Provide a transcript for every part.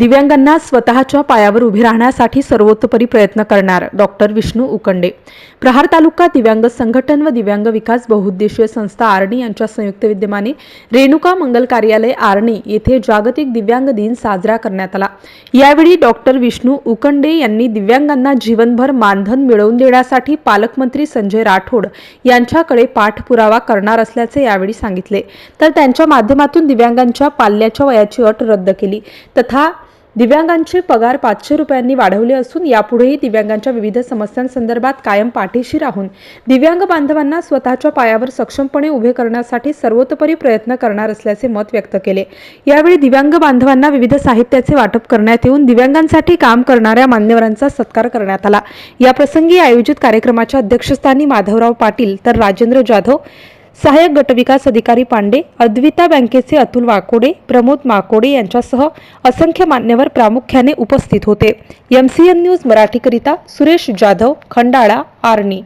दिव्यांगांना स्वतःच्या पायावर उभे राहण्यासाठी सर्वोत्तपरी प्रयत्न करणार डॉक्टर विष्णू उकंडे. प्रहार तालुका दिव्यांग संघटन व दिव्यांग विकास बहुउद्देशीय संस्था आर्णी यांच्या संयुक्त विद्यमाने रेणुका मंगल कार्यालय आर्णी येथे जागतिक दिव्यांग दिन साजरा करण्यात आला. यावेळी डॉक्टर विष्णू उकंडे यांनी दिव्यांगांना जीवनभर मानधन मिळवून देण्यासाठी पालकमंत्री संजय राठोड यांच्याकडे पाठपुरावा करणार असल्याचे यावेळी सांगितले. तर त्यांच्या माध्यमातून दिव्यांगांच्या पाल्याच्या वयाची अट रद्द केली. तथा दिव्यांगांचे पगार पाचशे रुपयांनी वाढवले असून यापुढेही दिव्यांगांच्या विविध समस्यांसंदर्भात कायम पाठीशी राहून दिव्यांग बांधवांना स्वतःच्या पायावर सक्षमपणे उभे करण्यासाठी सर्वतोपरी प्रयत्न करणार असल्याचे मत व्यक्त केले. यावेळी दिव्यांग बांधवांना विविध साहित्याचे वाटप करण्यात येऊन दिव्यांगांसाठी काम करणाऱ्या मान्यवरांचा सत्कार करण्यात आला. याप्रसंगी आयोजित कार्यक्रमाच्या अध्यक्षस्थानी माधवराव पाटील तर राजेंद्र जाधव सहाय्यक गटविकास अधिकारी पांडे अद्विता बँकेचे अतुल वाकोडे प्रमोद माकोडे यांच्यासह असंख्य मान्यवर प्रामुख्याने उपस्थित होते. एम सी एन न्यूज मराठीकरिता सुरेश जाधव खंडाळा आर्णी.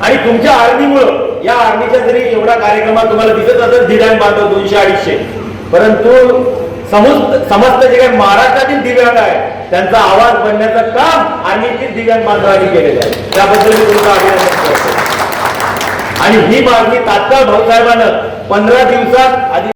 आणि तुमच्या आर्मीमुळं या आर्मीच्या जरी एवढा कार्यक्रमात तुम्हाला दिसत असेल दिव्यांग बांधव दोनशे अडीचशे. परंतु समस्त समस्त जे काही महाराष्ट्रातील दिव्यांग आहे त्यांचा आवाज बनण्याचं काम आर्मीतील दिव्यांग बांधवांनी केलेलं आहे. त्याबद्दल मी तुमचं अभिनंदन करतो. आणि ही मागणी तात्काळ भाऊसाहेबानं पंधरा दिवसात आधी